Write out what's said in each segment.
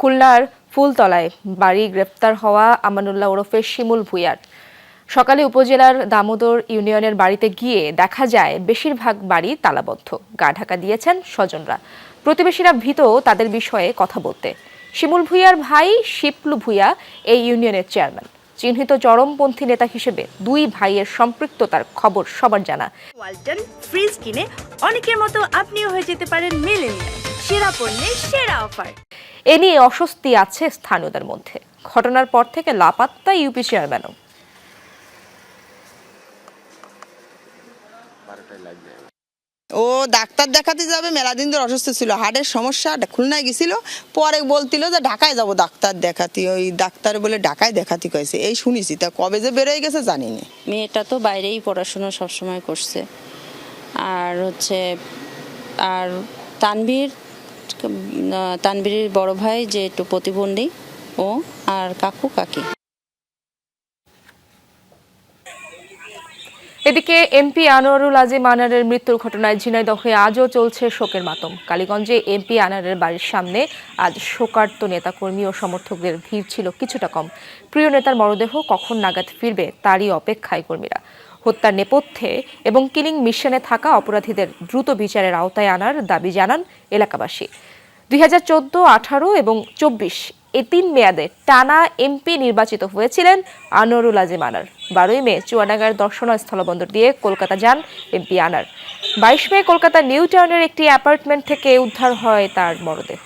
খুলনার ফুলতলায় বাড়ি গ্রেপ্তার হওয়া আমানুল্লাহ ওরফে শিমুল ভুইয়ার। সকালে উপজেলার দামোদর ইউনিয়নের বাড়িতে গিয়ে দেখা যায়, বেশিরভাগ বাড়ি তালাবদ্ধ। গা ঢাকা দিয়েছেন স্বজনরা। প্রতিবেশীরা ভীত তাদের বিষয়ে কথা বলতে। শিমুল ভুইয়ার ভাই শিপলু ভুইয়া এই ইউনিয়নের চেয়ারম্যান। চিহ্নিত চরমপন্থী নেতা হিসেবে দুই ভাইয়ের সম্পৃক্ততার খবর সবার জানা। ওয়ালটন ফ্রিজ কিনে অনেকের মতো আপনিও হয়ে যেতে পারেন মেলেনিয়া সেরা পণ্যের সেরা অফার। এ নিয়ে অস্বস্তি আছে স্থানীয়দের মধ্যে। ঘটনার পর থেকে লাপাত্তা ইউপি চেয়ারম্যানও। ও ডাক্তার দেখাতে যাবে মেলা দিন ধরে অসুস্থ ছিল হার্টের সমস্যা খুলনায় গেছিল পরে বলছিল যে ঢাকায় যাব ডাক্তার দেখাতে ওই ডাক্তার বলে ঢাকায় দেখাতে কয়েছে এই শুনেছি তা কবে যে বেরোয় গেছে জানি না মেয়েটা তো বাইরেই পড়াশোনা সবসময় করছে আর হচ্ছে আর তানভীর উম, তানভীরের বড় ভাই যে একটু প্রতিবন্ধী ও আর কাকু কাকি। এদিকে এমপি আনোয়ারুল আজিম আনারের মৃত্যুর ঘটনায় ঝিনাইদহে আজও চলছে শোকের মাতম। কালীগঞ্জে এমপি আনারের বাড়ির সামনে আজ শোকার্ত নেতাকর্মী ও সমর্থকদের ভিড় ছিল কিছুটা কম। প্রিয় নেতার মরদেহ কখন নাগাদ ফিরবে তারই অপেক্ষায় কর্মীরা। হত্যার নেপথ্যে এবং কিলিং মিশনে থাকা অপরাধীদের দ্রুত বিচারের আওতায় আনার দাবি জানান এলাকাবাসী। দুই হাজার চোদ্দ, আঠারো এবং চব্বিশ এ তিন মেয়াদে টানা এমপি নির্বাচিত হয়েছিলেন আনোয়ারুল আজিম আনার। বারোই মে চুয়াডাঙ্গার দর্শনা স্থলবন্দর দিয়ে কলকাতা যান এমপি আনার। বাইশ মে কলকাতা নিউ টাউনের একটি অ্যাপার্টমেন্ট থেকে উদ্ধার হয় তার মরদেহ।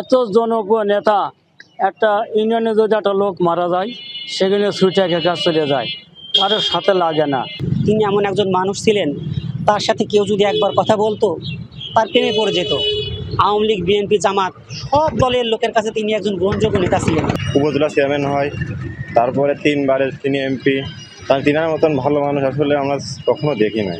এত জনপ্রিয় নেতা একটা ইউনিয়নে যদি একটা লোক মারা যায় সেখানে ছুটে কাজ চলে যায়। কারোর সাথে লাগে না। তিনি এমন একজন মানুষ ছিলেন তার সাথে কেউ যদি একবার কথা বলতো তার প্রেমে পড়ে যেত। আওয়ামী লীগ বিএনপি জামাত সব দলের লোকের কাছে তিনি একজন গ্রহণযোগ্য নেতা ছিলেন। উপজেলা চেয়ারম্যান হয় তারপরে তিনবারের তিনি এমপি। তার তিনার মতন ভালো মানুষ আসলে আমরা কখনো দেখি নাই